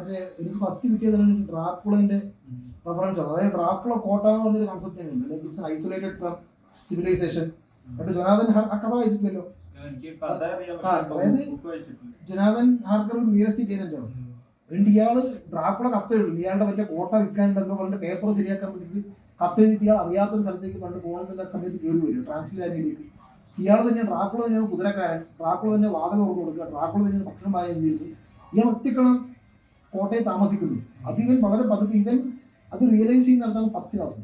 എനിക്ക് ഫസ്റ്റ് കിട്ടിയത് ഡ്രാക്കുളന്റെ റെഫറൻസ് ആണ്. അതായത് ഡ്രാക്കുള കോട്ട എന്ന് പറഞ്ഞൊരു കൺസെപ്റ്റ് ഉണ്ട് like it's isolated from civilization എന്നിട്ട് ജനാദൻ ഹർ- ആ കഥ വായിച്ചിട്ടില്ലല്ലോ? അതായത് ജനാദൻ ഹാർക്കർ ഒരു റിയൽ എസ്റ്റേറ്റ് ഏജന്റ് ആണ്. എന്നിട്ട് ഇയാൾ ഡ്രാക്കുള കത്ത് എഴുതും. ഇയാളുടെ മറ്റേ കോട്ട വിൽക്കാനുണ്ടെന്ന് പറഞ്ഞിട്ട് പേപ്പർ ശരിയാക്കാൻ വേണ്ടിയിട്ട് കത്ത് എഴുതി ഇയാൾ അറിയാത്തൊരു സ്ഥലത്തേക്ക് പണ്ട് പോകുന്ന സമയത്ത് കയറി വരും. ട്രാൻസ്ലാനിയിലേക്ക് ഇയാൾ തന്നെ ഡ്രാക്കുള തന്നെ കുതിരക്കാരൻ. ഡ്രാക്കുള തന്നെ വാതകം തുറന്നു കൊടുക്കുക. ഡ്രാക്കുള തന്നെ ഭക്ഷണം പാചകം ചെയ്തു. ഇയാൾ ഒറ്റക്കണം കോട്ടയിൽ താമസിക്കുന്നു. അത് ഇവൻ വളരെ പതുക്കെ ഇവൻ അത് റിയലൈസ് ചെയ്യുന്നിടത്താണ് ഫസ്റ്റ് ഹാഫ്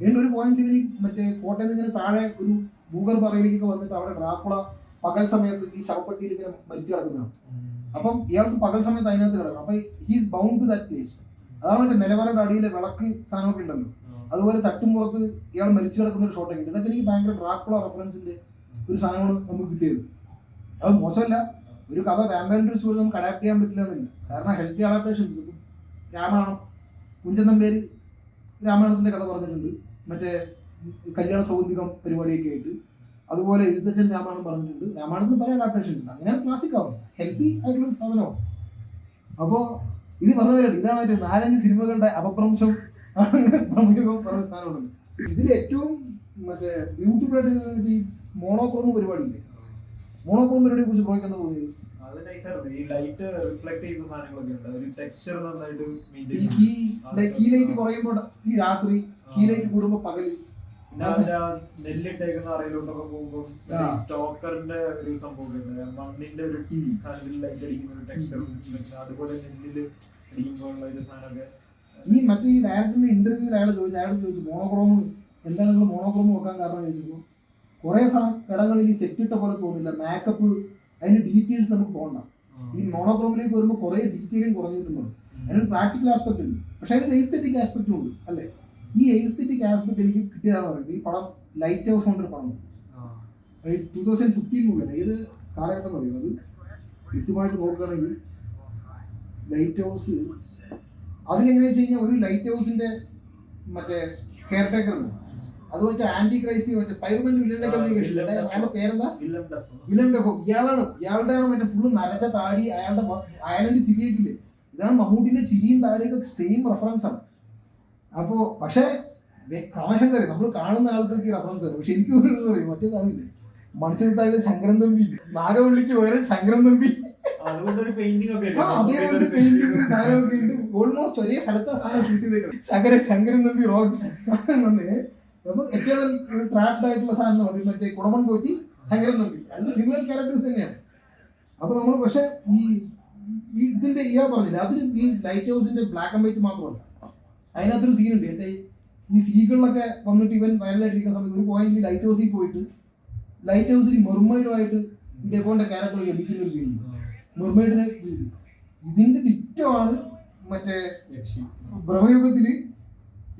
വീണ്ടും ഒരു പോയിന്റ് ഇവന് മറ്റേ കോട്ടയിൽ നിന്ന് ഇങ്ങനെ താഴെ ഒരു ഭൂഗർഭ അറയിലേക്കൊക്കെ വന്നിട്ട് അവിടെ ഡ്രാക്കുള പകൽ സമയത്ത് ഈ ശവപ്പെട്ടിയിൽ ഇങ്ങനെ മരിച്ചു കിടക്കുന്നതാണ്. അപ്പം ഇയാൾക്ക് പകൽ സമയത്ത് അതിനകത്ത് കിടക്കണം. അപ്പൊ he's bound to that place അതാണ് മറ്റേ നിലവറയുടെ അടിയിലെ വിളക്ക് സാധനമൊക്കെ ഉണ്ടല്ലോ. അതുപോലെ തട്ടുംപുറത്ത് ഇയാൾ മരിച്ചു കിടക്കുന്ന ഒരു ഷോട്ടൊക്കെ ഉണ്ട്. ഇതൊക്കെ എനിക്ക് ഭയങ്കര ഡ്രാക്കുള റെഫറൻസിന്റെ ഒരു സാധനമാണ് നമുക്ക് കിട്ടിയത്. അത് മോശമല്ല. ഒരു കഥ വാമ്പയൻഡ്രി സ്റ്റോറി നമുക്ക് അഡാപ്റ്റ് ചെയ്യാൻ പറ്റില്ല എന്നില്ല. കാരണം ഹെൽത്തി അഡാപ്റ്റേഷൻസ് കിട്ടും രാമായണം കുഞ്ചൻ നമ്പേര് രാമായണത്തിന്റെ കഥ പറഞ്ഞിട്ടുണ്ട്. മറ്റേ കല്യാണ സൗന്ദികം പരിപാടിയൊക്കെ ആയിട്ട്. അതുപോലെ എഴുത്തച്ഛൻ രാമായണം പറഞ്ഞിട്ടുണ്ട്. രാമായണത്തിന് പല അഡാപ്റ്റേഷൻ ഉണ്ട് അങ്ങനെ ക്ലാസിക് ആവും. ഹെൽത്തി ആയിട്ടുള്ള ഒരു സാധനമാവും അപ്പോൾ ഇത് പറഞ്ഞ പോലെ ഇതാണ് മറ്റേ നാലഞ്ച് സിനിമകളുടെ അപഭ്രംശം. പ്രമുഖം പറഞ്ഞ സാധനമുണ്ട് ഇതിൽ ഏറ്റവും മറ്റേ ബ്യൂട്ടിഫുൾ ആയിട്ട് ഈ മോണോക്രോമ പരിപാടി ഇല്ലേ? മോണോക്രോം പരിപാടിയെ കുറിച്ച് പ്രോയ്ക്ക് എന്താ തോന്നിയത്? അത് നൈസായിരുന്നു ഈ ലൈറ്റ് റിഫ്ലക്ട് ചെയ്യുന്ന സാധനങ്ങളൊക്കെ ഉണ്ട്. ഒരു ടെക്സ്ചർ നന്നായിട്ട് ഈ കീ കീ ലൈറ്റ് കുറയുമ്പോൾ ഈ രാത്രി കീ ലൈറ്റ് കൂടുമ്പോൾ പകൽ. നെല്ലിട്ടേക്കുന്ന അറയിലോട്ടൊക്കെ പോകുമ്പോൾ സ്റ്റോക്കറിന്റെ ഒരു സംഭവം മണ്ണിന്റെ ഒരു. സാധനത്തിൽ ലൈറ്റ് അടിക്കുന്ന ഒരു ടെക്സ്ചർ അതുപോലെ നെല്ലിൽ അടിക്കുമ്പോഴുള്ള ഒരു സാധനമൊക്കെ ഈ മറ്റേ ഈ ഡയറക്ടറിന്റെ ഇന്റർവ്യൂവിൽ അയാൾ ചോദിച്ചു അയാൾ ചോദിച്ചു മോണോക്രോം എന്താണ് നിങ്ങൾ മോണോക്രോം വെക്കാൻ കാരണം? ചോദിച്ചപ്പോൾ കുറേ ഇടങ്ങളിൽ ഈ സെറ്റ് ഇട്ട പോലെ തോന്നില്ല മേക്കപ്പ് അതിന്റെ ഡീറ്റെയിൽസ് നമുക്ക് പോകണ്ട ഈ മോണോക്രോമിലേക്ക് വരുമ്പോൾ കുറേ ഡീറ്റെയിലും കുറഞ്ഞിട്ടുണ്ട്. അതിനൊരു പ്രാക്ടിക്കൽ ആസ്പെക്ട് ഉണ്ട്. പക്ഷെ അതിന് എയ്സ്തെറ്റിക് ആസ്പെക്റ്റും ഉണ്ട് അല്ലേ? ഈ എയ്സ്തെറ്റിക് ആസ്പെക്ട് എനിക്ക് കിട്ടിയതാണെന്ന് പറയുന്നത് ഈ പടം ലൈറ്റ് ഹൗസ് കൊണ്ടൊരു പടം ടൂ തൗസൻഡ് ഫിഫ്റ്റീൻ മൂവിയാണ് ഏത് കാലഘട്ടം എന്ന് അത് കൃത്യമായിട്ട് നോക്കുകയാണെങ്കിൽ ലൈറ്റ് ഹൗസ് അതിലെങ്ങനെയാണെന്ന് വെച്ച് കഴിഞ്ഞാൽ ഒരു ലൈറ്റ് ഹൗസിന്റെ മറ്റേ കെയർ ടേക്കർ ഉണ്ട്. അത് മറ്റേ ആന്റി ക്രൈസ്റ്റ് മറ്റേ സ്പൈഡർമാൻ വില്ലന്റെ കമ്മ്യൂണിക്കേഷൻ അയാളുടെ പേരെന്താ? വില്ലൻ ഡെഫ് ഇയാളാണ്. ഇയാളുടെ ആണ് മറ്റേ ഫുള്ള് നരച്ച താടി അയാളുടെ അയാളുടെ ചിരിയൊക്കെ ഇതാണ് മമ്മൂട്ടിന്റെ ചിരിയും താടിയൊക്കെ സെയിം റെഫറൻസ് ആണ്. അപ്പോ പക്ഷേ തമാശ എന്താ നമ്മൾ കാണുന്ന ആൾക്കാർക്ക് റെഫറൻസ് വരും പക്ഷെ എനിക്ക് അറിയും. മറ്റേ സാധനമില്ലേ? മനുഷ്യന്റെ താഴെ ശങ്കരൻ തമ്പി. നാഗവള്ളിക്ക് പകരം ശങ്കരൻ തമ്പി. ഓൾമോസ്റ്റ് ഒരേ സ്ഥലത്തെ സാധനം ഷൂട്ട് ചെയ്തേക്കുന്നത് ശങ്കരൻ തമ്പി റോക്സ് വന്ന്. അപ്പൊ ഏറ്റവും ട്രാപ്ഡ് ആയിട്ടുള്ള സാധനം മറ്റേ കുടമൺ പോറ്റി ശങ്കരൻ നോക്കി രണ്ട് സിമിലർ ക്യാരക്ടേഴ്സ് തന്നെയാണ്. അപ്പൊ നമ്മൾ പക്ഷെ ഈ ഇതിന്റെ ഇയാൾ പറഞ്ഞില്ല അതിൽ ഈ ലൈറ്റ് ഹൗസിന്റെ ബ്ലാക്ക് ആൻഡ് വൈറ്റ് മാത്രമല്ല. അതിനകത്തൊരു സീൻ ഉണ്ട്. എന്റെ ഈ സീകളിലൊക്കെ വന്നിട്ട് ഇവൻ വയലായിട്ടിരിക്കുന്ന സമയത്ത് ഒരു പോയിന്റിൽ ലൈറ്റ് ഹൗസിൽ പോയിട്ട് ലൈറ്റ് ഹൗസിൽ മെർമൈഡുമായിട്ട് ഡെക്കോന്റെ ക്യാരക്ടർ ലഭിക്കുന്ന ഒരു സീനുണ്ട് മെർമൈഡിനെ ഇതിന്റെ തിറ്റമാണ് മറ്റേ ബ്രഹ്മയുഗത്തിൽ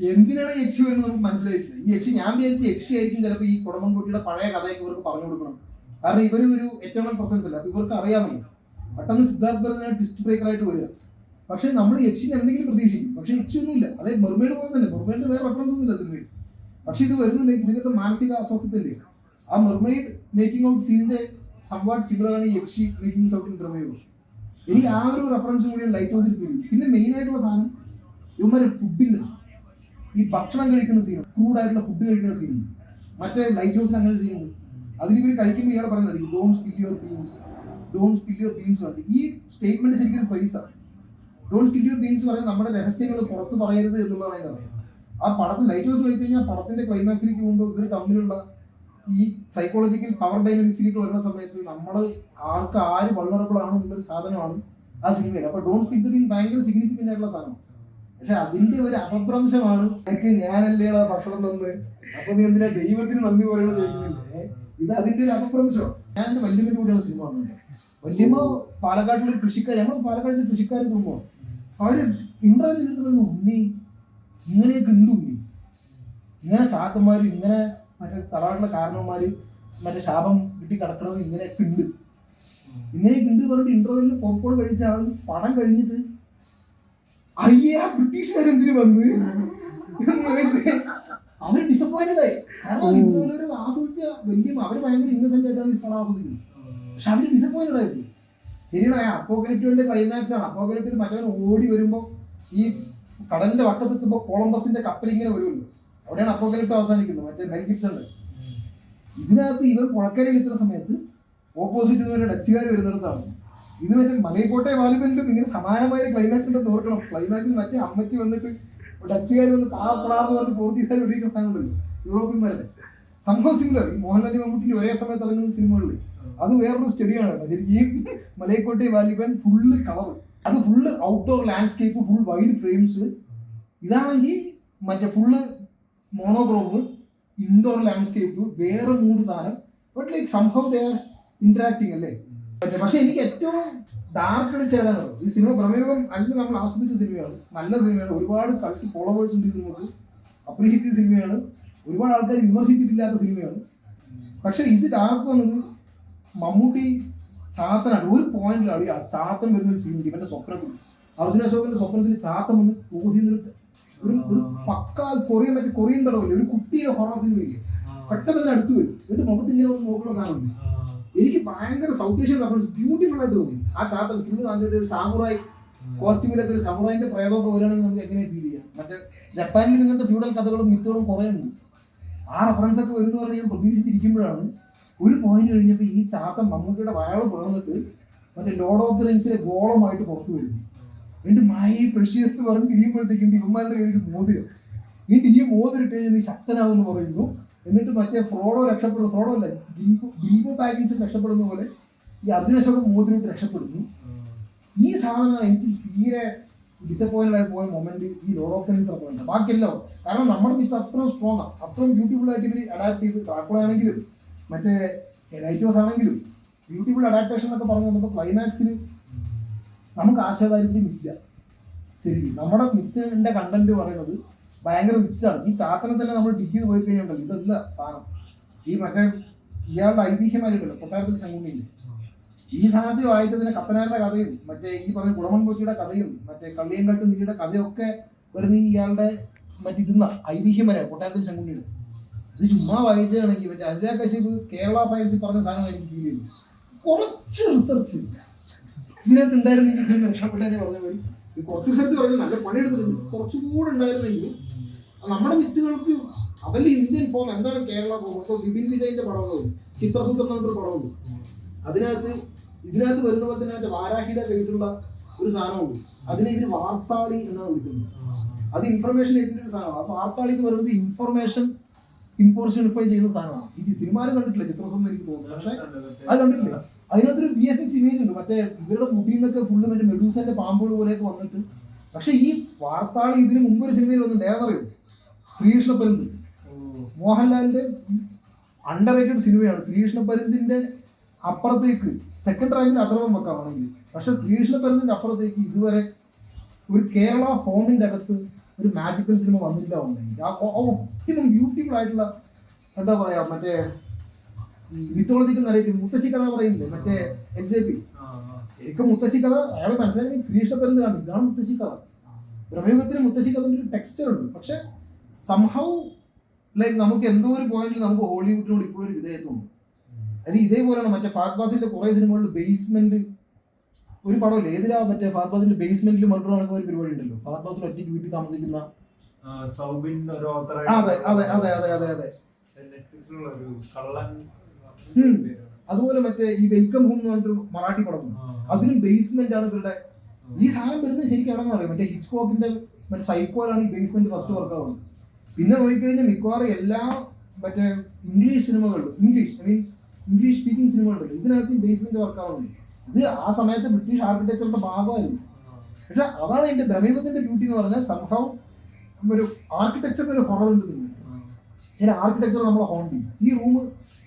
എന്തിനാണ് യക്ഷി വരുന്നത് നമുക്ക് മനസ്സിലായിട്ടില്ല. ഈ യക്ഷി ഞാൻ വിചാരിച്ച യക്ഷി ആയിരിക്കും ചിലപ്പോൾ ഈ കുടമൻകുട്ടിയുടെ പഴയ കഥയൊക്കെ ഇവർക്ക് പറഞ്ഞു കൊടുക്കണം. കാരണം ഇവർ ഒരു എറ്റേണൽ പ്രസൻസ് അല്ല. അപ്പോൾ ഇവർക്ക് അറിയാമല്ലോ പെട്ടെന്ന് സിദ്ധാർത്ഥ് പറഞ്ഞ ട്വിസ്റ്റ് ബ്രേക്കർ ആയിട്ട് വരിക. പക്ഷെ നമ്മൾ യക്ഷിന് എന്തെങ്കിലും പ്രതീക്ഷിക്കും. പക്ഷെ യക്ഷി ഒന്നുമില്ല. അതേ മെർമേഡ് പോലെ തന്നെ. മെർമേഡ് വേറെ റെഫറൻസ് ഒന്നുമില്ല സിനിമയിൽ. പക്ഷെ ഇത് വരുന്നില്ല ഇതിന്റെ മാനസിക ആശ്വാസത്തിന്റെ. ആ മെർമേഡ് മേക്കിംഗ് ഔട്ട് സീനിന്റെ സംവാട്ട് സിമിലർ ആണ് യക്ഷി മേക്കിംഗ് ഔട്ട് ഇൻ പ്രമേയോ എനിക്ക് ആ ഒരു റെഫറൻസ് കൂടിയാണ് ലൈറ്റ് ഹൗസിൽ ഫീൽ പിന്നെ മെയിൻ ആയിട്ടുള്ള സാധനം ഇവന്മാർ ഫുഡിന്റെ ഈ ഭക്ഷണം കഴിക്കുന്ന സീൻ ക്രൂഡായിട്ടുള്ള ഫുഡ് കഴിക്കുന്ന സീൻ മറ്റേ ലൈറ്റ് ഹൗസിൽ അങ്ങനെ ചെയ്യുന്നു അതിൽ ഇവർ കഴിക്കുമ്പോൾ ഇയാൾ പറയുന്നത് don't spill your beans don't spill your beans ഉണ്ട് ഈ സ്റ്റേറ്റ്മെന്റ് ശരിക്കും ഫ്രൈസാണ് ഡോൺ സ്പിൽ യുവർ ബീൻസ് പറയുന്നത് നമ്മുടെ രഹസ്യങ്ങൾ പുറത്ത് പറയരുത് എന്നുള്ളതാണ് അർത്ഥം. ആ പടത്തിൽ ലൈറ്റ് ഹൗസ് നോക്കി കഴിഞ്ഞാൽ പടത്തിന്റെ ക്ലൈമാക്സിലേക്ക് പോകുമ്പോൾ ഇവർ തമ്മിലുള്ള ഈ സൈക്കോളജിക്കൽ പവർ ഡൈനാമിക്സിലേക്ക് വരുന്ന സമയത്ത് നമ്മൾ ആർക്ക് ആര് വൾണറബിൾ ആണ് എന്നുള്ളൊരു സാധനമാണ് ആ സിനിമയിൽ അപ്പോൾ ഡോൺ സ്പിൽ ദ ബീൻ ഭയങ്കര സിഗ്നിഫിക്കന്റ് ആയിട്ടുള്ള സാധനം പക്ഷെ അതിന്റെ ഒരു അപഭ്രംശമാണ് എനിക്ക് ഞാനല്ലേ ആ ഭക്ഷണം തന്ന്? അപ്പൊ നീ എന്തിനാ ദൈവത്തിന് നന്ദി പറയണത് ചോദിക്കുന്നില്ലേ ഇത് അതിന്റെ ഒരു അപഭ്രംശമാണ് ഞാൻ എന്റെ വല്യമ്മന്റെ കൂടെയാണ് സിനിമ വന്നത്. വല്യമ്മ പാലക്കാട്ടിലൊരു കൃഷിക്കാർ ഞങ്ങൾ പാലക്കാട്ടിലെ കൃഷിക്കാർ കുടുംബം അവർ ഇന്റർവ്യൂ എടുത്തു ഉണ്ണി ഇങ്ങനെയൊക്കെ ഉണ്ട് ഉണ്ണി. ഇങ്ങനെ ചാത്തന്മാര് ഇങ്ങനെ മറ്റേ തറവാട്ടിലെ കാരണവന്മാര് മറ്റേ ശാപം കിട്ടി കിടക്കണത് ഇങ്ങനെയൊക്കെ ഉണ്ട്. ഇങ്ങനെയൊക്കെ ഉണ്ട് പറഞ്ഞിട്ട് ഇന്റർവ്യൂവിൽ പോപ്കോൺ കഴിച്ച ആൾ പടം കഴിഞ്ഞിട്ട് അയ്യേ ആ ബ്രിട്ടീഷുകാർ എന്തിനു വന്ന് അവർ ഡിസപ്പോയിന്റഡ് ആയി. കാരണം ഇതുപോലൊരു ആസ്വദിച്ച വലിയ അവർ ഭയങ്കര ഇന്നസെന്റ് ആയിട്ടാണ് പടം ആസ്വദിക്കുന്നത്. പക്ഷെ അവർ ഡിസപ്പോയിന്റഡ് ആയിരുന്നു. ശരിയാണ് അപ്പോക്കലിപ്റ്റുകളുടെ ക്ലൈമാക്സ് ആണ്. അപ്പോക്കലിപ്റ്റിൽ മറ്റവൻ ഓടി വരുമ്പോ ഈ കടലിന്റെ വക്കത്തെത്തുമ്പോ കൊളംബസിന്റെ കപ്പൽ ഇങ്ങനെ വരുമല്ലോ. അവിടെയാണ് അപ്പോക്കലിപ്റ്റ് അവസാനിക്കുന്നത്. മറ്റേ മെൽ ഗിബ്സണിൽ ഇതിനകത്ത് ഇവർ പുഴക്കരയിൽ ഇത്ര സമയത്ത് ഓപ്പോസിറ്റ് നിന്ന് ഡച്ചുകാർ വരുന്നിടത്താണ്. ഇത് മറ്റേ മലയക്കോട്ടെ വാലിബനിലും ഇങ്ങനെ സമാനമായ ക്ലൈമാക്സ് ഉണ്ടെന്ന് ഓർക്കണം. ക്ലൈമാക്സിൽ മറ്റേ അമ്മച്ചി വന്നിട്ട് ഡച്ചുകാർ വന്ന് പാപ്പടാന്ന് പറഞ്ഞ് പോർത്തീസാർ വെടിയിട്ടുണ്ടാകുന്നുണ്ടല്ലോ യൂറോപ്യന്മാരുടെ. സംഭവം സിമിലർ ഈ മോഹൻലാലി മമ്മൂട്ടിന്റെ ഒരേ സമയത്ത് ഇറങ്ങുന്ന സിനിമകളിൽ അത് വേറൊരു സ്റ്റഡിയാണ് ശരിക്കും ഈ മലയക്കോട്ടെ വാലിബൻ ഫുള്ള് കളർ അത് full outdoor landscape full wide frames ഇതാണെങ്കിൽ മറ്റേ ഫുള്ള് മോണോക്രോമ് ഇൻഡോർ ലാൻഡ്സ്കേപ്പ് വേറെ മൂന്ന് സാധനം. ബട്ട് ലൈക്ക് സംഭവം ദേ ആർ ഇന്ററാക്ടിങ് അല്ലേ? പക്ഷെ എനിക്ക് ഏറ്റവും ഡാർക്ക് അടിച്ച ഏതാണ് ഈ സിനിമ പ്രമേയം അല്ലെങ്കിൽ നമ്മൾ ആസ്വദിച്ച സിനിമയാണ്. നല്ല സിനിമയാണ്. ഒരുപാട് കളിച്ച് ഫോളോവേഴ്സ് ഉണ്ട് സിനിമക്ക് അപ്രീഷിയേറ്റ് സിനിമയാണ്. ഒരുപാട് ആൾക്കാർ വിമർശിച്ചിട്ടില്ലാത്ത സിനിമയാണ്. പക്ഷെ ഇത് ഡാർക്ക് വന്നത് മമ്മൂട്ടി ചാത്തനാണ്. ഒരു പോയിന്റിലാണ് ഈ ചാത്തൻ വരുന്ന സീൻ ഇവന്റെ സ്വപ്നത്തിൽ. അർജുന അശോകന്റെ സ്വപ്നത്തിൽ ചാത്തൻ വന്ന് ചെയ്യുന്ന ഒരു ഒരു പക്ക കൊറിയൻ മറ്റേ കൊറിയൻ തടവില്ല? ഒരു കുട്ടിയെ ഹൊറർ സിനിമയില്ലേ പെട്ടെന്ന് അതിന് അടുത്ത് വരും. എന്നിട്ട് മുഖത്ത് നോക്കുന്ന സാധനമുണ്ട്. എനിക്ക് ഭയങ്കര സൗത്ത് ഏഷ്യൻ റെഫറൻസ് ബ്യൂട്ടിഫുൾ ആയിട്ട് തോന്നി. ആ ചാത്തൻ ഫുള്ള് നല്ലൊരു ഒരു സാമുറായി കോസ്റ്റ്യൂമിലൊക്കെ ഒരു സമുറായിന്റെ പ്രേതമൊക്കെ വരികയാണെങ്കിൽ നമുക്ക് എങ്ങനെ ഫീൽ ചെയ്യാം? മറ്റേ ജപ്പാനിൽ ഇങ്ങനത്തെ ഫ്യൂഡൽ കഥകളും മിത്തുകളും കുറേ ഉണ്ട്. ആ റെഫറൻസ് ഒക്കെ വരുന്ന പറഞ്ഞാൽ ഞാൻ പ്രതീക്ഷിച്ചിരിക്കുമ്പോഴാണ്. ഒരു പോയിന്റ് കഴിഞ്ഞപ്പോൾ ഈ ചാത്തൻ മമ്മൂട്ടിയുടെ വയറ് പിളർന്നിട്ട് മറ്റേ ലോഡ് ഓഫ് ദി റിങ്സിലെ ഗോളമായിട്ട് പുറത്തു വരുന്നു. എന്നിട്ട് മായി പ്രഷ്യസ് പറഞ്ഞ് തിരിയുമ്പോഴത്തേക്കും ഇവന്മാരുടെ കയ്യിൽ മോതിരം. എന്നിട്ട് ഈ മോതിരിട്ട് കഴിഞ്ഞാൽ നീ ശക്തനാകുമെന്ന് പറയുന്നു. എന്നിട്ട് മറ്റേ ഫ്രോഡോ രക്ഷപ്പെടുന്നു. ഫ്രോഡോ അല്ല? ബിങ്കോ ബിൽബോ പാക്കിൻസ് രക്ഷപ്പെടുന്ന പോലെ ഈ അർജുനശോകം മോതിരിട്ട് രക്ഷപ്പെടുന്നു. ഈ സാധനം എനിക്ക് തീരെ ഡിസപ്പോയിന്റഡ് ആയി പോയ മൊമെന്റ് ഈ ലോഡ് ഓഫ് തിങ്സ് അപ്പോഴുണ്ട് ബാക്കിയെല്ലാം. കാരണം നമ്മുടെ മിത്ത് അത്രയും സ്ട്രോങ് ആണ് അത്രയും ബ്യൂട്ടിഫുൾ ആയിട്ട് ഇവർ അഡാപ്റ്റ് ചെയ്ത്. ഡ്രാക്കുള ആണെങ്കിലും മറ്റേ ലൈറ്റോസ് ആണെങ്കിലും ബ്യൂട്ടിഫുൾ അഡാപ്റ്റേഷൻ എന്നൊക്കെ പറഞ്ഞു നമുക്ക് ക്ലൈമാക്സിൽ നമുക്ക് ആശയദാരിദ്ര്യം ഇല്ല. ശരി നമ്മുടെ മിത്തിന്റെ കണ്ടന്റ് പറയുന്നത് ഭയങ്കര റിച്ചാണ് ഈ ചാത്തനെ തന്നെ നമ്മൾ ഡിഗ് ചെയ്ത് പോയി കഴിഞ്ഞാൽ ഇതല്ല സാധനം. ഈ മറ്റേ ഇയാളുടെ ഐതിഹ്യമായിട്ടുണ്ടല്ലോ കൊട്ടാരത്തിൽ ശങ്കുണ്ണിയില്ലേ? ഈ സാധനത്തിൽ വായിച്ചതിന് കത്തനാരുടെ കഥയും മറ്റേ ഈ പറഞ്ഞ കുടമൺ പൊറ്റിയുടെ കഥയും മറ്റേ കള്ളിയങ്കാട്ട് നീരുടെ കഥയൊക്കെ വരുന്ന ഇയാളുടെ മറ്റേ ഇതുന്ന ഐതിഹ്യം വരെ കൊട്ടാരത്തിൽ ശങ്കുണ്ണിയുടെ. ഇത് ചുമ്മാ വായിച്ചതാണെങ്കിൽ മറ്റേ അനുരാഗ് കശ്യപ് കേരള ഫയൽസിൽ പറഞ്ഞ സാധനം എനിക്ക് ഫീൽ ചെയ്തു കുറച്ച് റിസർച്ച് ഇതിനകത്ത് ഉണ്ടായിരുന്നെങ്കിൽ ഇതിന് രക്ഷപ്പെട്ടേ പറഞ്ഞ പോലെ. കുറച്ച് റിസർച്ച് പറഞ്ഞു നല്ല പണിയെടുത്തിട്ടുണ്ട്. കുറച്ചുകൂടെ ഉണ്ടായിരുന്നെങ്കിൽ നമ്മുടെ വിത്തുകൾക്ക് അതല്ല ഇന്ത്യൻ ഫോം എന്താണ് കേരള ഫോം? ഇപ്പോൾ വിപിൻ വിജയന്റെ പടമുള്ളത് ചിത്രസൂത്രം എന്നൊരു പടമുണ്ട് അതിനകത്ത് ഇതിനകത്ത് വരുന്ന പോലെ തന്നെ അതിന്റെ വാരാഹിയുടെ ഫേസുള്ള ഒരു സാധനമുണ്ട്. അതിനെ ഇവർ വാർത്താളി എന്നാണ് വിളിക്കുന്നത്. അത് ഇൻഫർമേഷൻ ഏജന്റിന്റെ സാധനമാണ്. അപ്പൊ വാർത്താളി എന്ന് പറയുന്നത് ഇൻഫർമേഷൻ ഇമ്പോർഷനിഫൈ ചെയ്യുന്ന സാധനമാണ്. ഈ സിനിമ കണ്ടിട്ടില്ല ചിത്രസൂത്രം എനിക്ക് തോന്നുന്നു. പക്ഷേ അത് കണ്ടിട്ടില്ല. അതിനകത്തൊരു വി എഫ് എക്സ് ഇമേജ് ഉണ്ട്. മറ്റേ ഇവരുടെ മുടിയിൽ നിന്നൊക്കെ ഫുള്ള് മറ്റേ മെഡൂസന്റെ പാമ്പുകൾ പോലെയൊക്കെ വന്നിട്ട്. പക്ഷെ ഈ വാർത്താളി ഇതിന് മുമ്പ് ഒരു സിനിമയിൽ വന്നിട്ട് ഏതറിയോ? ശ്രീകൃഷ്ണ പരുന്ത് മോഹൻലാലിന്റെ അണ്ടർ റേറ്റഡ് സിനിമയാണ്. ശ്രീകൃഷ്ണ പരുന്തിന്റെ അപ്പുറത്തേക്ക് സെക്കൻഡ് റാങ്കിൽ അത്രയും വെക്കാണെങ്കിൽ പക്ഷെ ശ്രീകൃഷ്ണ പരുന്തിന്റെ അപ്പുറത്തേക്ക് ഇതുവരെ ഒരു കേരള ഫോമിന്റെ അകത്ത് ഒരു മാജിക്കൽ സിനിമ വന്നില്ല ഉണ്ടെങ്കിൽ ആ ഒട്ടിനും ബ്യൂട്ടിഫുൾ ആയിട്ടുള്ള എന്താ പറയാ മറ്റേ മിത്തോളജിക്കൽ നരേറ്റീവ് മുത്തശ്ശി കഥ പറയുന്നില്ലേ? മറ്റേ എൻ ജെ പി ശരിക്കും മുത്തശ്ശി കഥ അയാൾ മനസ്സിലാക്കി ശ്രീകൃഷ്ണ പരുന്ത് കാണും. ഇതാണ് മുത്തശ്ശി കഥ. ബ്രഹ്മയുഗത്തിന് മുത്തശ്ശി കഥ ഒരു ടെക്സ്ചർ ഉണ്ട്. പക്ഷെ സംഭവം ലൈക്ക് നമുക്ക് എന്തോ ഒരു പോയിന്റിൽ നമുക്ക് ഹോളിവുഡിനോട് ഇപ്പോഴും ഒരു വിധേയത്വമുണ്ട് അത് ഇതേപോലെയാണ് മറ്റേ ഫാത് ബാസിന്റെ കുറെ സിനിമകളിൽ ബേസ്മെന്റ് ഒരു പടമല്ല ഏതിലാ മറ്റേ ഫാത് ബാസിന്റെ ബേസ്മെന്റിൽ മർഡർ നടക്കുന്ന ഒരു പരിപാടി ഉണ്ടല്ലോ? ഫാത് ബാസിൽ ഒറ്റയ്ക്ക് വീട്ടിൽ താമസിക്കുന്ന. അതെ അതെ അതെ അതെ അതെ അതുപോലെ മറ്റേ ഈ വെൽക്കം ഹോം എന്ന് പറഞ്ഞിട്ട് മറാഠി പടം. അതിനും ബേസ്മെന്റ് ആണ് ഇവരുടെ. ഈ സാധനം വരുന്നത് ശരിക്കും എവിടെ അറിയാം? മറ്റേ മറ്റേ സൈക്കോയിലാണ് ഈ ബേസ്മെന്റ് ഫസ്റ്റ് വർക്ക് ആവുന്നത്. പിന്നെ നോക്കിക്കഴിഞ്ഞാൽ മിക്കവാറും എല്ലാ മറ്റേ ഇംഗ്ലീഷ് സിനിമകളിലും English I mean English speaking സിനിമകളുണ്ട് ഇതിനകത്ത് ബേസ്മെന്റ് വർക്ക് ആവുന്നുണ്ട്. ഇത് ആ സമയത്ത് ബ്രിട്ടീഷ് ആർക്കിടെക്ചറിന്റെ ഭാഗമായിരുന്നു. പക്ഷെ അതാണ് എന്റെ ബ്രഹ്മീപത്തിന്റെ ബ്യൂട്ടി എന്ന് പറഞ്ഞാൽ സംഭവം ഒരു ആർക്കിടെക്ചറിന് ഒരു ഹൊറർ ഉണ്ട്. ചില ആർക്കിടെക്ചർ നമ്മളെ ഹോൺ ചെയ്യും. ഈ റൂം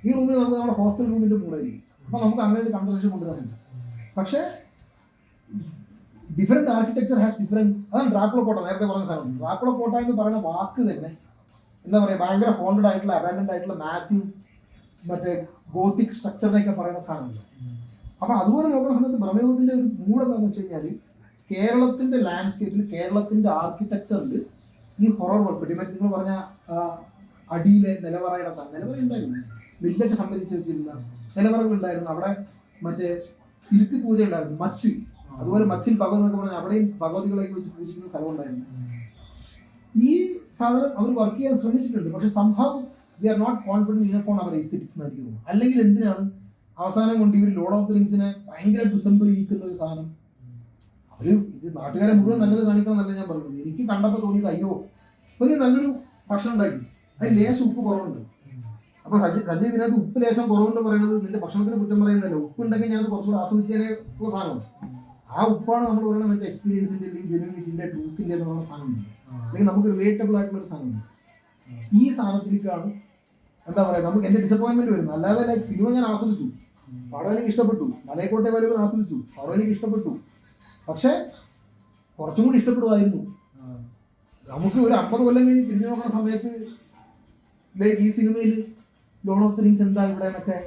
ഈ റൂമിൽ നമുക്ക് നമ്മുടെ ഹോസ്റ്റൽ റൂമിന്റെ മൂടായിരിക്കും അപ്പൊ നമുക്ക് അങ്ങനെ ഒരു കൺവെർസേഷൻ കൊണ്ടുവരാൻ പക്ഷേ ഡിഫറെന്റ് ആർക്കിടെക്ചർ ഹാസ് ഡിഫറെന്റ് അതാണ് ഡ്രാക്കുള കോട്ട നേരത്തെ പറഞ്ഞ സാധനം. ഡ്രാക്കുള കോട്ട എന്ന് പറയുന്ന വാക്ക് തന്നെ എന്താ പറയുക ഭയങ്കര ഫോണ്ടഡ് ആയിട്ടുള്ള അബാൻഡൻഡ് ആയിട്ടുള്ള മാസീവ് മറ്റേ ഗോത്തിക് സ്ട്രക്ചർ എന്നൊക്കെ പറയുന്ന സാധനമില്ല അപ്പൊ അതുപോലെ നോക്കുന്ന സമയത്ത് ബ്രഹ്മയുഗത്തിന്റെ ഒരു മൂഡ് എന്താണെന്ന് വെച്ച് കഴിഞ്ഞാൽ കേരളത്തിന്റെ ലാൻഡ്സ്കേപ്പിൽ കേരളത്തിന്റെ ആർക്കിടെക്ചറിൽ ഈ ഹൊറർ വർക്ക് മറ്റേ നിങ്ങൾ പറഞ്ഞ അടിയിലെ നിലവറയുടെ സാധനം നിലവറ ഉണ്ടായിരുന്നു. നെല്ലൊക്കെ സംഭരിച്ച് വെച്ചിരുന്ന നിലവറകൾ ഉണ്ടായിരുന്നു. അവിടെ മറ്റേ ഇരുത്തി പൂജ ഉണ്ടായിരുന്നു. മച്ച്. അതുപോലെ മച്ചിൽ ഭഗവത് എന്നൊക്കെ പറഞ്ഞാൽ അവിടെയും ഭഗവതികളെയൊക്കെ വെച്ച് പൂജിക്കുന്ന സ്ഥലം ഉണ്ടായിരുന്നു ഈ സാധനം അവർ വർക്ക് ചെയ്യാൻ ശ്രമിച്ചിട്ടുണ്ട്. പക്ഷെ സംഭവം we are not confident enough on our aesthetics എന്നായിരിക്കും അല്ലെങ്കിൽ എന്തിനാണ്? അവസാനം കൊണ്ട് ഇവർ ലോഡ് ഓഫ് ദിങ്സിനെ ഭയങ്കര ഡിസംബിൾ ചെയ്യിക്കുന്ന ഒരു സാധനം. അവർ ഇത് നാട്ടുകാരെ മുഴുവൻ നല്ലത് കാണിക്കണം എന്നല്ല ഞാൻ പറഞ്ഞത്. എനിക്ക് കണ്ടപ്പോൾ തോന്നിയത് അയ്യോ ഇപ്പം നീ നല്ലൊരു ഭക്ഷണം ഉണ്ടാക്കി. അതിൽ ലേശം ഉപ്പ് കുറവുണ്ട്. അപ്പൊ സജ്ജ സജ്ജ ഇതിനകത്ത് ഉപ്പ് ലേശം കുറവുണ്ട് പറയുന്നത് നിന്റെ ഭക്ഷണത്തിന് കുറ്റം പറയുന്നല്ലോ ഉപ്പ് ഉണ്ടെങ്കിൽ ഞാനത് കുറച്ചുകൂടെ ആസ്വദിച്ചതിനെ സാധനമാണ്. സാധനം ആ ഉപ്പാണ് നമ്മൾ പറയുന്നത് നമുക്ക് എക്സ്പീരിയൻസിന്റെ അല്ലെങ്കിൽ ജെനുവിനിറ്റിന്റെ ട്രൂത്തിന്റെ എന്ന് പറയുന്ന സാധനം. അല്ലെങ്കിൽ നമുക്ക് റിലേറ്റബിൾ ആയിട്ടുള്ള ഒരു സാധനം. ഈ സാധനത്തിലേക്കാണ് എന്താ പറയാ നമുക്ക് എന്റെ ഡിസപ്പോയിന്റ്മെന്റ് വരുന്നത്. അല്ലാതെ ലൈക്ക് സിനിമ ഞാൻ ആസ്വദിച്ചു. പടം എനിക്ക് ഇഷ്ടപ്പെട്ടു. മലയക്കോട്ടെ വരവ് ആസ്വദിച്ചു. പടം എനിക്ക് ഇഷ്ടപ്പെട്ടു. പക്ഷേ കുറച്ചും കൂടി ഇഷ്ടപ്പെടുമായിരുന്നു നമുക്ക് ഒരു അമ്പത് കൊല്ലം കഴിഞ്ഞ് തിരിഞ്ഞു നോക്കുന്ന സമയത്ത് ലൈക്ക് ഈ സിനിമയിൽ ലോൺ ഓഫ് തിങ്സ് റിങ്സ് എന്താ ഇവിടെ എന്നൊക്കെ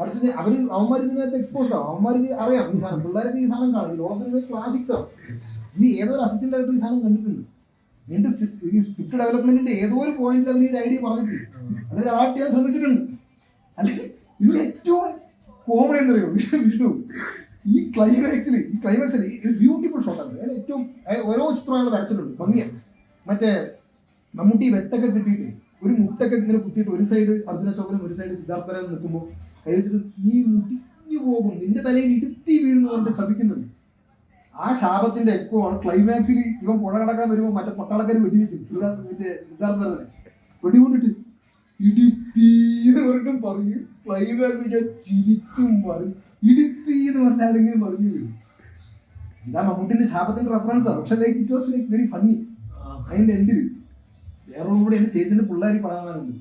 അടുത്തത് അവർ അവന്മാർ ഇതിനകത്ത് എക്സ്പോസ് ആവും. അവന്മാർക്ക് അറിയാം. ഈ സാധനം പിള്ളേർക്ക് ഈ സാധനം കാണും. ഈ ദ ക്ലാസിക്സ് ആവും. ഇത് ഏതൊരു അസിസ്റ്റന്റ് ആയിട്ട് ഈ സാധനം കണ്ടിട്ടുണ്ട്? എന്റെ സ്ക്രിപ്റ്റ് ഡെവലപ്മെന്റിന്റെ ഏതോ ഒരു പോയിന്റിൽ അവർ ഐഡിയ പറഞ്ഞിട്ടുണ്ട്. അതൊരു ആർട്ട് ചെയ്യാൻ ശ്രമിച്ചിട്ടുണ്ട്. അല്ലെങ്കിൽ ഇത് ഏറ്റവും കോമഡി എന്നറിയോ വിഷ്ണു ഈ ക്ലൈമാക്സിൽ ഈ ക്ലൈമാക്സിൽ ബ്യൂട്ടിഫുൾ ഷോട്ടാണ് അതിൽ ഏറ്റവും ഓരോ ചിത്രങ്ങൾ വരച്ചിട്ടുണ്ട്. ഭംഗിയാണ്. മറ്റേ മമ്മൂട്ടി വെട്ടൊക്കെ കിട്ടിയിട്ട്. ഒരു മുട്ടൊക്കെ ഇങ്ങനെ കുത്തിയിട്ട് ഒരു സൈഡ് അർജുന ശോകനും ഒരു സൈഡ് സിദ്ധാർത്ഥ നിൽക്കുമ്പോൾ കൈ വെച്ചിട്ട് നീ മുടിഞ്ഞു പോകും. നിന്റെ തലയിൽ ഇടുത്തി വീഴുന്നു പറഞ്ഞിട്ട് ശ്രമിക്കുന്നുണ്ട് ആ ശാപത്തിന്റെ എക്കോ ആണ് ക്ലൈമാക്സിൽ ഇവൻ പുഴ കടക്കാൻ വരുമ്പോൾ മറ്റേ പട്ടാളക്കാർ വെടിവെക്കും. സിദ്ധാർത്ഥ മറ്റേ സിദ്ധാർത്ഥ വരനെ വെടികൊണ്ടിട്ട് എന്ന് പറഞ്ഞിട്ടും പറയും. ക്ലൈമാക്സ് ഞാൻ ചിരിച്ചും പറയും. ഇടുത്തീന്ന് പറഞ്ഞാൽ ഇങ്ങനെ പറഞ്ഞു വീഴും. എന്താ മമ്മൂട്ടിന്റെ ശാപത്തിന്റെ റെഫറൻസ് പക്ഷെ like it was like very funny അതിന്റെ എൻഡിൽ വേറെ കൂടെ എന്റെ ചേച്ചിന്റെ പിള്ളേർ പറയാനുണ്ട്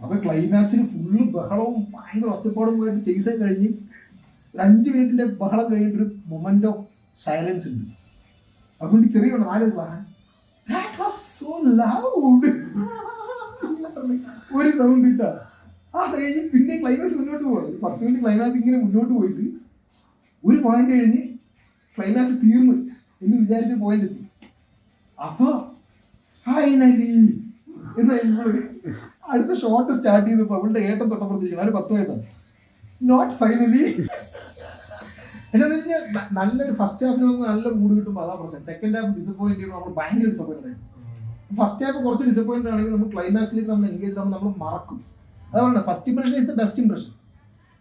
അപ്പൊ ക്ലൈമാക്സിന് ഫുള്ള് ബഹളവും ഭയങ്കര ഒച്ചപ്പാടും പോയിട്ട് ചെയ്സ് കഴിഞ്ഞ് ഒരു അഞ്ച് മിനിറ്റിന്റെ ബഹളം കഴിഞ്ഞിട്ട് ഒരു മൊമെന്റ് ഓഫ് സൈലൻസ് ഉണ്ട്. അതുകൊണ്ട് ചെറിയ ഒരു സൗണ്ട് ഇട്ടാ. ആ കഴിഞ്ഞ് പിന്നെ ക്ലൈമാക്സ് മുന്നോട്ട് പോകും പത്ത് മിനിറ്റ് ക്ലൈമാക്സ് ഇങ്ങനെ മുന്നോട്ട് പോയിട്ട് ഒരു പോയിന്റ് കഴിഞ്ഞ് ക്ലൈമാക്സ് തീർന്നു എന്ന് വിചാരിച്ച പോയിന്റ് എത്തി. അപ്പൊ ഫൈനലി എന്ന് ഇവൾ അടുത്ത ഷോട്ട് സ്റ്റാർട്ട് ചെയ്തപ്പോ അവളുടെ ഏട്ടം തൊട്ടപ്പുറത്തിരിക്കണം അവർ പത്ത് വയസ്സാണ്. നോട്ട് ഫൈനലി എന്താന്ന് വെച്ചാൽ നല്ലൊരു ഫസ്റ്റ് ഹാഫിനൊന്നും നല്ല മൂഡ് കിട്ടുമ്പോൾ അതാ പ്രശ്നം. സെക്കൻഡ് ഹാഫ് ഡിസപ്പോയിന്റ് ചെയ്യുമ്പോൾ നമ്മൾ ഭയങ്കര ഡിസപ്പോയിന്റ് ആയി. ഫസ്റ്റ് ഹാഫ് കുറച്ച് ഡിസപ്പോയിന്റ് ആണെങ്കിൽ നമ്മൾ ക്ലൈമാക്സിലേക്ക് നമ്മൾ എൻഗേജ് ആകുമ്പോൾ നമ്മൾ മറക്കും. അതുകൊണ്ട് first impression is the best impression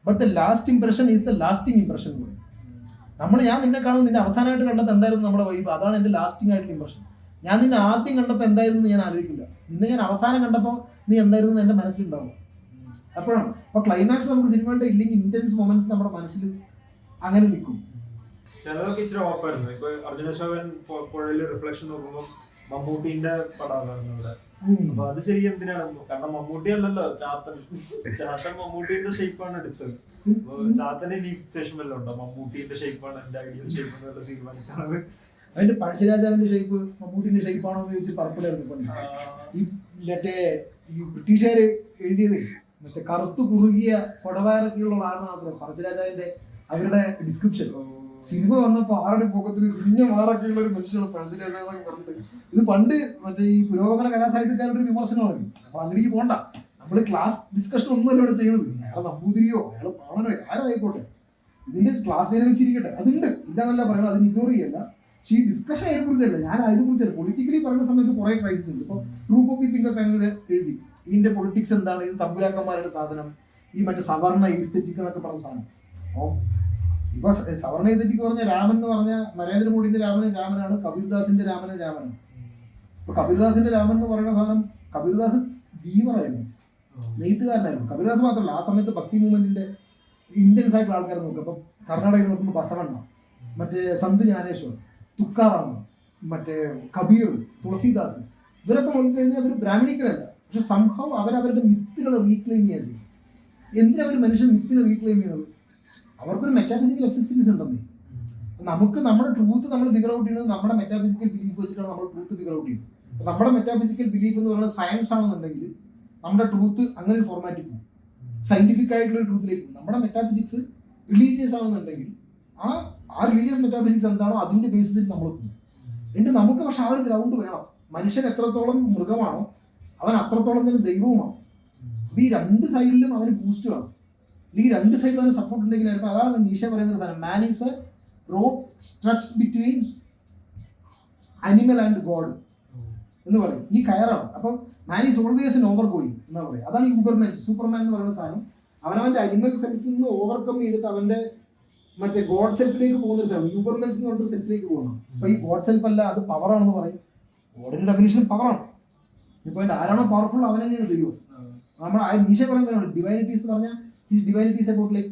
but the last impression is the lasting impression നമ്മൾ ഞാൻ നിന്നെ കാണുമ്പോൾ നിന്നെ അവസാനമായിട്ട് കണ്ടപ്പോൾ എന്തായിരുന്നു നമ്മുടെ വൈബ് അതാണ് എന്റെ ലാസ്റ്റിംഗ് ആയിട്ടുള്ള ഇംപ്രഷൻ ഞാൻ നിന്നെ ആദ്യം കണ്ടപ്പോൾ എന്തായിരുന്നു ഞാൻ ആലോചിക്കില്ല. നിന്നെ ഞാൻ അവസാനം കണ്ടപ്പോൾ നീ എന്തായിരുന്നു എന്റെ മനസ്സിലുണ്ടാവും. അപ്പോഴാണ്. അപ്പൊ ക്ലൈമാക്സ് നമുക്ക് സിനിമയുടെ ഇല്ലെങ്കിൽ ഇന്റൻസ് മൊമെന്റ്സ് നമ്മുടെ മനസ്സിൽ അങ്ങനെ നിൽക്കും. ചിലതൊക്കെ ഇച്ചിരി ഓഫ് ആയിരുന്നു. ഇപ്പൊ അർജുന അശോകൻ പുഴയിൽ റിഫ്ലക്ഷൻ നോക്കുമ്പോൾ മമ്മൂട്ടിന്റെ പടമാണ് ഇവിടെ അപ്പൊ അത് ശരി എന്തിനാണ്? കാരണം മമ്മൂട്ടി അല്ലല്ലോ ചാത്തൻ. ചാത്തൻ മമ്മൂട്ടിന്റെ ഷേപ്പാണ് എടുത്തത്. ചാത്തന് ഇനി ഫിക്സേഷൻ വല്ലതും ഉണ്ടോ? മമ്മൂട്ടിന്റെ ഷേപ്പാണ് എന്റെ ഐഡിയൽ ഷേപ്പ് എന്നുള്ള തീരുമാനിച്ചത്? അതിന്റെ പഴശ്ശിരാജാവിന്റെ ഷേപ്പ് മമ്മൂട്ടിന്റെ ഷേപ്പാണോ എന്ന് ചോദിച്ച് പറപ്പിലായിരുന്നു പണ്ട് ഈ മറ്റേ ഈ ബ്രിട്ടീഷുകാർ എഴുതിയത് മറ്റേ കറുത്തു കുറുകിയ കൊടവാരത്തിലുള്ള ആളാണ് മാത്രം. പഴശ്ശിരാജാവിന്റെ അവരുടെ ഡിസ്ക്രിപ്ഷൻ സിനിമ വന്നപ്പോ ആരുടെ പൊക്കത്തിൽ കുഞ്ഞ മാറൊക്കെയുള്ള ഒരു മനുഷ്യനാണ് പഴശ്ശിരാജാവെന്നൊക്കെ പറഞ്ഞത് ഇത് പണ്ട് മറ്റേ ഈ പുരോഗമന കലാസാഹിത്യക്കാരുടെ ഒരു വിമർശനമാണ്. അപ്പൊ അങ്ങനെയൊക്കെ പോണ്ട. നമ്മൾ ക്ലാസ് ഡിസ്കഷൻ ഒന്നും അല്ല ഇവിടെ ചെയ്യുന്നത് അയാൾ നമ്പൂതിരിയോ അയാൾ പാണനോ ആരോ ആയിക്കോട്ടെ ഇതിന്റെ ക്ലാസ് ഡൈനാമിക്സ് ഇരിക്കട്ടെ അതുണ്ട് ഇല്ലാന്നല്ല പറയണം അതിന് ഇഗ്നോർ ചെയ്യല്ല. ഈ ഡിസ്കഷൻ അതിനെ കുറിച്ചല്ല. ഞാൻ അതിനെ കുറിച്ചല്ല. പൊളിറ്റിക്കലി പറയുന്ന സമയത്ത് കുറെ ക്രൈസിസ് ഉണ്ട്. ഇപ്പോൾ ട്രൂ കോപ്പി തിങ്ക് ഒക്കെ അങ്ങനെ എഴുതി. ഇതിന്റെ പൊളിറ്റിക്സ് എന്താണ്? ഇത് തമ്പുരാക്കന്മാരുടെ സാധനം. ഈ മറ്റേ സവർണ ഈസ്തെറ്റിക് എന്നൊക്കെ പറഞ്ഞ സാധനം. അപ്പോൾ ഇപ്പൊ സവർണ ഈസ്തെറ്റിക് പറഞ്ഞ രാമൻ എന്ന് പറഞ്ഞ നരേന്ദ്രമോദിന്റെ രാമനും രാമനാണ്. കബീർദാസിന്റെ രാമനും രാമനാണ്. ഇപ്പൊ കബീർദാസിന്റെ രാമൻ എന്ന് പറയുന്ന സാധനം കബീർദാസ് വീവറായിരുന്നു നെയ്ത്തുകാരനായിരുന്നു. കബീർദാസ് മാത്രമല്ല ആ സമയത്ത് ഭക്തി മൂവ്മെന്റിന്റെ ഇന്ത്യൻസ് ആയിട്ടുള്ള ആൾക്കാർ നോക്കുക അപ്പൊ കർണാടകയിൽ നോക്കുമ്പോൾ ബസവണ്ണ മറ്റേ സന്ത് ജ്ഞാനേശ്വർ തുക്കാറാം മറ്റേ കബീർ തുളസീദാസ്. ഇവരൊക്കെ നോക്കിക്കഴിഞ്ഞാൽ അവർ ബ്രാഹ്മണിക്കലല്ല പക്ഷെ സംഭവം അവരവരുടെ മിത്തുകൾ റീക്ലെയിം ചെയ്യാൻ ചെയ്യും. എന്തിനാ ഒരു മനുഷ്യൻ മിത്തിനെ റീക്ലെയിം ചെയ്യണത്? അവർക്കൊരു മെറ്റാഫിസിക്കൽ എക്സിസ്റ്റൻസ് ഉണ്ടെന്നേ. നമുക്ക് നമ്മുടെ ട്രൂത്ത് നമ്മൾ ഫിഗർ ഔട്ട് ചെയ്യുന്നത് നമ്മുടെ മെറ്റാഫിസിക്കൽ ബിലീഫ് വെച്ചിട്ടാണ് നമ്മൾ ട്രൂത്ത് ഫിഗർ ഔട്ട് ചെയ്യുന്നത്. നമ്മുടെ മെറ്റാഫിസിക്കൽ ബിലീഫ് എന്ന് പറയുന്നത് സയൻസ് ആണെന്നുണ്ടെങ്കിൽ നമ്മുടെ ട്രൂത്ത് അങ്ങനെ ഒരു ഫോർമാറ്റിൽ പോകും സയന്റിഫിക് ആയിട്ടുള്ള ട്രൂത്തിലേക്ക് പോകും. നമ്മുടെ മെറ്റാഫിസിക്സ് റിലീജിയസ് ആണെന്നുണ്ടെങ്കിൽ ആ ആ റിലീജിയസ് മെറ്റാഫിസിക്സ് എന്താണോ അതിന്റെ ബേസിസിൽ നമ്മൾ പോകും. എന്നിട്ട് നമുക്ക് പക്ഷെ ആ ഒരു ഗ്രൗണ്ട് വേണം. മനുഷ്യൻ എത്രത്തോളം മൃഗമാണോ അവൻ അത്രത്തോളം തന്നെ ദൈവവുമാണ്. അപ്പൊ ഈ രണ്ട് സൈഡിലും അവന് ബൂസ്റ്റ് വേണം. അല്ലെങ്കിൽ രണ്ട് സൈഡിലും അവന് സപ്പോർട്ട് ഉണ്ടെങ്കിൽ ചിലപ്പോൾ അതാണ് നീഷ പറയുന്ന ഒരു സാധനം. Man is a rope stretch between animal and god എന്ന് പറയും. ഈ കയറാണ്. അപ്പൊ man is always over going എന്നാ പറയുക അതാണ് ഈ ഊബർമാൻ സൂപ്പർമാൻ എന്ന് പറയുന്ന സാധനം. അവനവന്റെ അനിമൽ സെൽഫിൽ നിന്ന് ഓവർകം ചെയ്തിട്ട് അവന്റെ മറ്റേ ഗോഡ് സെൽഫിലേക്ക് പോകുന്ന ഒരു സെൽഫ് യൂബർമെൻസ് എന്ന് പറഞ്ഞിട്ട് സെൽഫിലേക്ക് പോകണം. അപ്പൊ ഈ ഗോഡ് സെൽഫ് അല്ല അത് പവറാണെന്ന് പറയും. ഗോഡിന്റെ ഡെഫിനേഷൻ പവറാണ് ഇപ്പൊ അതിന്റെ ആരാണോ പവർഫുൾ അവനെ ദൈവം. നമ്മൾ ആ മീശ പറയുന്നതാണ് ഡിവൈനിറ്റീസ് എന്ന് പറഞ്ഞാൽ ഈ divinities about like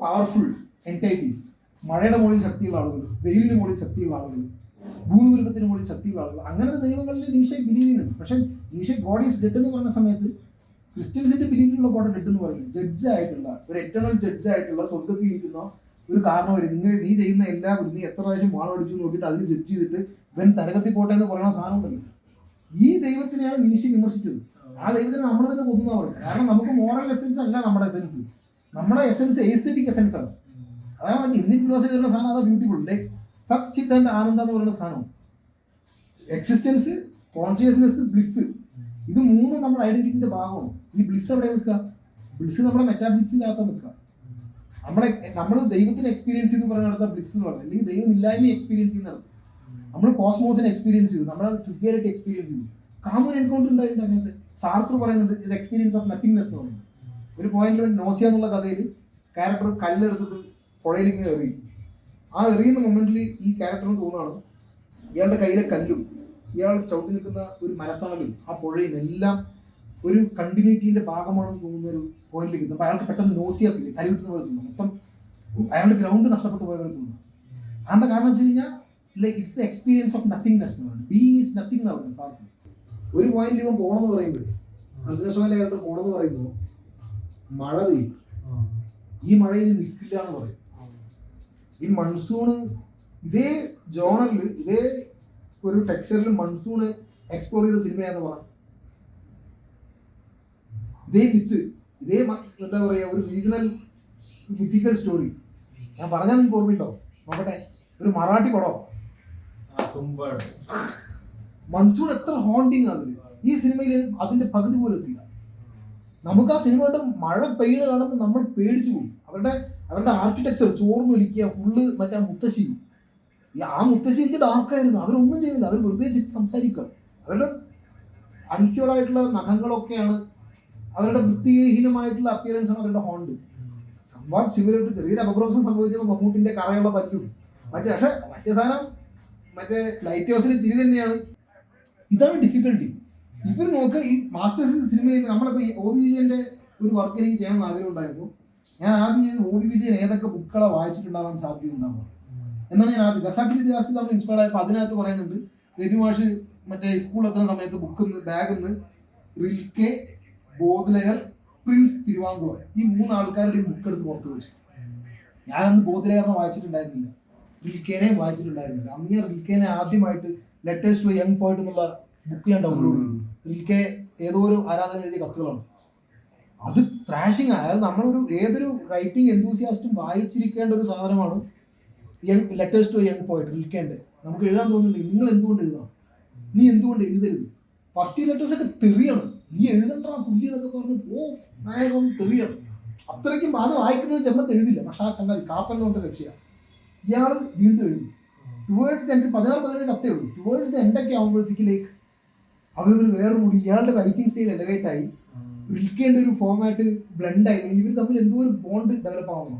powerful entities മഴയുടെ മുകളിൽ ശക്തിയുള്ള ആളുകൾ വെയിലിന് മുകളിൽ ശക്തിയുള്ള ആളുകൾ ഭൂമികുലുക്കത്തിന് മുകളിൽ ശക്തിയുള്ള ആളുകൾ. അങ്ങനത്തെ ദൈവങ്ങളിൽ മീശ ബിലീവ് ചെയ്യുന്നുണ്ട്. പക്ഷെ മീശ ഗോഡ് ഈസ് ഡെഡ് എന്ന് പറഞ്ഞ സമയത്ത് ക്രിസ്ത്യൻസിന്റെ ബിലീഫിലുള്ള ഗോഡ് ഡെഡ് എന്ന് പറയുന്നത് ജഡ്ജ് ആയിട്ടുള്ള ഒരു എറ്റേണൽ ജഡ്ജ് ആയിട്ടുള്ള സ്വർഗത്തിൽ ഇരിക്കുന്ന ഒരു കാരണം വരും. നിങ്ങൾ നീ ചെയ്യുന്ന എല്ലാ നീ എത്ര പ്രാവശ്യം വാണം അടിച്ചു നോക്കിയിട്ട് അതിൽ ജഡ്ജ് ചെയ്തിട്ട് ഇവൻ തരകത്തിൽ പോട്ടെ എന്ന് പറയുന്ന സാധനം ഉണ്ടല്ലോ. ഈ ദൈവത്തിനെയാണ് മീശി വിമർശിച്ചത്. ആ ദൈവത്തിന് നമ്മൾ തന്നെ കൊന്നാ പറയുന്നത് കാരണം നമുക്ക് മോറൽ എസെൻസ് അല്ല നമ്മുടെ എസെൻസ് നമ്മുടെ എസെൻസ് എസ്തെറ്റിക് എസെൻസ് ആണ്. അതാണ് മറ്റേ ഇന്ത്യൻ ഫിലോസഫി വരുന്ന സാധനം അതാ ബ്യൂട്ടിഫുൾ സത് ചിത്ത് ആനന്ദ എന്ന് പറയുന്ന സാധനം. എക്സിസ്റ്റൻസ് കോൺഷ്യസ്നെസ് ബ്ലിസ് ഇത് മൂന്നും നമ്മുടെ ഐഡന്റിറ്റിന്റെ ഭാഗമാണ്. ഈ ബ്ലിസ് എവിടെ നിൽക്കുക? ബ്ലിസ് നമ്മുടെ മെറ്റാഫിസിക്സിന്റെ അകത്ത് നിൽക്കുക. നമ്മളെ നമ്മൾ ദൈവത്തിന് എക്സ്പീരിയൻസ് ചെയ്ത് പറയുന്നിടത്ത ബ്ലിസ് എന്ന് പറയുന്നത് അല്ലെങ്കിൽ ദൈവം ഇല്ലായ്മ എക്സ്പീരിയൻസ് ചെയ്യുന്നിടത്ത് നമ്മൾ കോസ്മോസിനെ എക്സ്പീരിയൻസ് ചെയ്തു. നമ്മളെ ട്രിപ്പിയറായിട്ട് എക്സ്പീരിയൻസ് ചെയ്തു. കാമൻ എൻകൗണ്ടർ ഉണ്ടായിട്ടുണ്ട് അങ്ങനത്തെ സാർത്ര പറയുന്നുണ്ട് ഇത് എക്സ്പീരിയൻസ് ഓഫ് നത്തിങ്നെസ് എന്ന് പറയുന്നത് ഒരു പോയിന്റിൽ നോസിയ എന്നുള്ള കഥയിൽ ക്യാരക്ടർ കല്ലെടുത്തിട്ട് പുഴയിലേക്ക് എറിയും. ആ എറിയുന്ന മൊമെന്റിൽ ഈ ക്യാരക്ടറിന് തോന്നുകയാണ് ഇയാളുടെ കയ്യിലെ കല്ലും ഇയാൾ ചവിട്ടി നിൽക്കുന്ന ഒരു മരത്താളും ആ പുഴയും എല്ലാം ഒരു കണ്ടിന്യൂറ്റിന്റെ ഭാഗമാണെന്ന് തോന്നുന്ന ഒരു പോയിന്റിലേക്ക് എത്തുമ്പോൾ അയാൾക്ക് പെട്ടെന്ന് നോസിയ ഫീൽ തലവിട്ടുന്ന പോലെ തോന്നുന്നു. മൊത്തം അയാളുടെ ഗ്രൗണ്ട് നഷ്ടപ്പെട്ടു പോയ പോലെ തോന്നുന്നു. അതിന്റെ കാരണം വെച്ച് കഴിഞ്ഞാൽ like it's the experience of nothingness എന്ന് പറയുന്നത്. ബീങ് ഈസ് നത്തിങ് എന്ന് പറയുന്നത് സാർത്ഥം ഒരു പോയിന്റിൽ ഇവൻ പോകണമെന്ന് പറയുമ്പോൾ അർജുനസ്വാമിന്റെ കാര്യത്തിൽ പോകണമെന്ന് പറയുമ്പോൾ മഴ പെയ്യും. ഈ മഴയിൽ നിൽക്കില്ല എന്ന് പറയും. ഈ മൺസൂണ് ഇതേ ജോണറിൽ ഇതേ ഒരു ടെക്സ്ചറിൽ മൺസൂണ് എക്സ്പ്ലോർ ചെയ്ത സിനിമയാന്ന് പറ. ഇതേ വിത്ത് ഇതേ എന്താ പറയുക ഒരു റീജിയണൽ മിത്തിക്കൽ സ്റ്റോറി ഞാൻ പറഞ്ഞാൽ നിങ്ങൾക്ക് ഓർമ്മയുണ്ടോ? നോക്കട്ടെ ഒരു മറാഠി പടം. മൺസൂൺ എത്ര ഹോണ്ടിങ് അതിന് ഈ സിനിമയിൽ അതിന്റെ പകുതി പോലും എത്തിയില്ല. നമുക്ക് ആ സിനിമയുടെ മഴ പെയ്യുന്ന കാണുമ്പോൾ നമ്മൾ പേടിച്ചു പോകും അവരുടെ അവരുടെ ആർക്കിടെക്ചർ ചോർന്നൊലിക്കുക ഫുള്ള് മറ്റേ ആ മുത്തശ്ശി. ഈ ആ മുത്തശ്ശി എനിക്ക് ഡാർക്കായിരുന്നു അവരൊന്നും ചെയ്യുന്നില്ല. അവർ വെറുതെ സംസാരിക്കുക. അവരുടെ അൺക്യൂർഡായിട്ടുള്ള നഖങ്ങളൊക്കെയാണ് അവരുടെ വൃത്തിഹീനമായിട്ടുള്ള അപ്പിയറൻസ് ആണ് അവരുടെ ഹോണ്ട് സംഭവം സിമിലർ ചെറിയൊരു അപഭ്രംശം സംഭവിച്ചപ്പോൾ മമ്മൂട്ടിന്റെ കറയുള്ള പല്ലും. മറ്റേ പക്ഷെ മറ്റേ സാധനം മറ്റേ ലൈറ്റ് ഹൗസിലെ ചിരി തന്നെയാണ്. ഇതാണ് ഡിഫിക്കൽട്ടി ഇവർ നോക്ക് ഈ മാസ്റ്റേഴ്സ് സിനിമയിൽ നമ്മളിപ്പോൾ ഈ ഒ വി ഒരു വർക്ക് എനിക്ക് ചെയ്യണമെന്ന് ആഗ്രഹം ഉണ്ടായപ്പോൾ ഞാൻ ആദ്യം ചെയ്ത് ഒ വി വിജയൻ ഏതൊക്കെ ബുക്കുകളെ വായിച്ചിട്ടുണ്ടാവാൻ സാധ്യതയുണ്ടാവുക. എന്നാണ് ഞാൻ ആദ്യം ഖസാക്കി ഇതിഹാസത്തിൽ നമ്മൾ ഇൻസ്പയർഡ് ആയപ്പോൾ അതിനകത്ത് പറയുന്നുണ്ട് രവി മറ്റേ സ്കൂളിൽ എത്തുന്ന സമയത്ത് ബുക്കിൽ നിന്ന് ബാഗിൽ നിന്ന് റിൽക്കെ ബോദ്ലെയർ പ്രിൻസ് തിരുവാങ്കുളം. ഈ മൂന്ന് ആൾക്കാരുടെയും ബുക്ക് എടുത്ത് പുറത്ത് വെച്ചു. ഞാനന്ന് ബോദ്ലെയറിനെ വായിച്ചിട്ടുണ്ടായിരുന്നില്ല. റിൽക്കേനെയും വായിച്ചിട്ടുണ്ടായിരുന്നില്ല. അന്ന് ഞാൻ റിൽക്കേനെ ആദ്യമായിട്ട് ലെറ്റേഴ്സ് ടു യങ് പോയിട്ട് എന്നുള്ള ബുക്ക് ഞാൻ ഡൗൺലോഡ് ചെയ്തു. റിൽക്കെ ഏതോ ഒരു ആരാധന എഴുതിയ കത്തുകളാണ്. അത് ത്രാഷിങ് ആയാലും നമ്മളൊരു ഏതൊരു റൈറ്റിംഗ് എന്തൂസിയാസ്റ്റും വായിച്ചിരിക്കേണ്ട ഒരു സാധനമാണ് യങ് ലെറ്റേഴ്സ് ടു യങ് പോയിട്ട് റിൽക്കേന്റെ നമുക്ക് എഴുതാൻ തോന്നുന്നില്ല. നിങ്ങൾ എന്തുകൊണ്ട് എഴുതണം? നീ എന്തുകൊണ്ട് എഴുതരുത്? ഫസ്റ്റ് ലെറ്റേഴ്സ് ഒക്കെ തെറിയാണ്. നീ എഴുതണ്ട പുള്ളി എന്നൊക്കെ പറഞ്ഞു ഓ നായകം തെറിയാണ് അത്രയ്ക്കും അത് വായിക്കുന്നത് ചെമ്മത്ത് എഴുതില്ല. പക്ഷെ ആ ചങ്ങാതി കാപ്പൻ കൊണ്ട് രക്ഷയാണ് ഇയാൾ വീണ്ടും എഴുതി. ടുവേഴ്സ് എന്റെ പതിനാറ് പതിനേഴ് കത്തേ ഉള്ളൂ. ടുവേർഡ്സ് എന്റെയൊക്കെ ആകുമ്പോഴത്തേക്കിലേക്ക് അവരൊരു വേറെ കൂടി ഇയാളുടെ റൈറ്റിംഗ് സ്റ്റൈൽ എലവേറ്റ് ആയി. റിൽക്കേന്റെ ഒരു ഫോമായിട്ട് ബ്ലെൻഡ് ആയി. ഇവർ തമ്മിൽ എന്തോ ഒരു ബോണ്ട് ഡെവലപ്പ് ആവുന്നു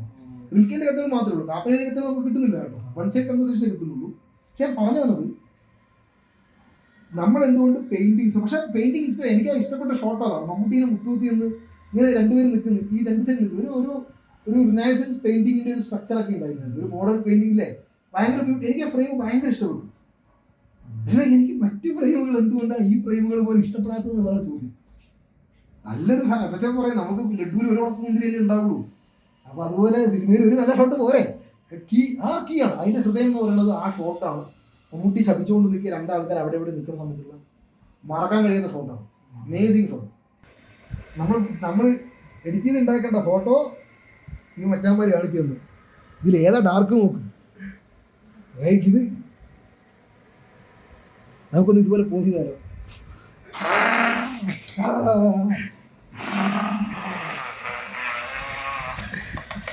റിൽക്കേന്റെ കത്തുകൾ മാത്രമേ ഉള്ളൂ. കാപ്പനെ കത്തുകൾ നമുക്ക് കിട്ടുന്നില്ല കേട്ടോ. വൺ സൈഡ് കൺവെർസേഷൻ കിട്ടുന്നുള്ളൂ. പക്ഷെ ഞാൻ പറഞ്ഞു വന്നത് നമ്മൾ എന്തുകൊണ്ട് പെയിന്റിങ്സ് പക്ഷെ പെയിന്റിങ് ഇഷ്ടം എനിക്ക് ഇഷ്ടപ്പെട്ട ഷോട്ട് അതാണ്. മമ്മൂട്ടീനെ മുട്ടൂത്തി എന്ന് ഇങ്ങനെ രണ്ടുപേരും നിൽക്കുന്നു. ഈ രണ്ട് സൈഡിൽ ഒരു ഒരു ഒരു റിനൈസൻസ് പെയിന്റിങ്ങിന്റെ ഒരു സ്ട്രക്ചർ ഒക്കെ ഉണ്ടായിരുന്നു. ഒരു മോഡേൺ പെയിന്റിങ്ങിലെ ഭയങ്കര എനിക്ക് ഫ്രെയിം ഭയങ്കര ഇഷ്ടപ്പെട്ടു. പക്ഷേ എനിക്ക് മറ്റു ഫ്രെയിമുകൾ എന്തുകൊണ്ടാണ് ഈ ഫ്രെയിമുകൾ പോലും ഇഷ്ടപ്പെടാത്തത് എന്നുള്ളതാണ് ചോദ്യം. നല്ലൊരു പക്ഷേ പറയാം നമുക്ക് ലഡുവിൽ ഒരു ഉണക്ക മുന്തിരിയല്ലേ ഉണ്ടാവുള്ളൂ. അപ്പൊ അതുപോലെ സിനിമയിൽ ഒരു നല്ല ഷോട്ട് പോരെ. കീ ആ കീ ആണ് അതിന്റെ ഹൃദയം എന്ന് പറയുന്നത് ആ ഷോട്ടാണ് മമ്മൂട്ടി ശപിച്ചുകൊണ്ട് നിൽക്കുക രണ്ടാൾക്കാർ അവിടെ ഇവിടെ നിൽക്കുന്ന സമയത്തുള്ള മറക്കാൻ കഴിയുന്ന ഫോട്ടോ അമേസിങ് ഫോട്ടോ നമ്മൾ നമ്മൾ എഡിറ്റ് ചെയ്ത് ഉണ്ടാക്കേണ്ട ഫോട്ടോ ഈ മച്ചാന്മാർ കാണിക്കുന്നു ഇതിൽ ഏതാ ഡാർക്ക് നോക്ക്? ഇത്. നമുക്കൊന്ന് ഇതുപോലെ പോസ് ചെയ്താലോ?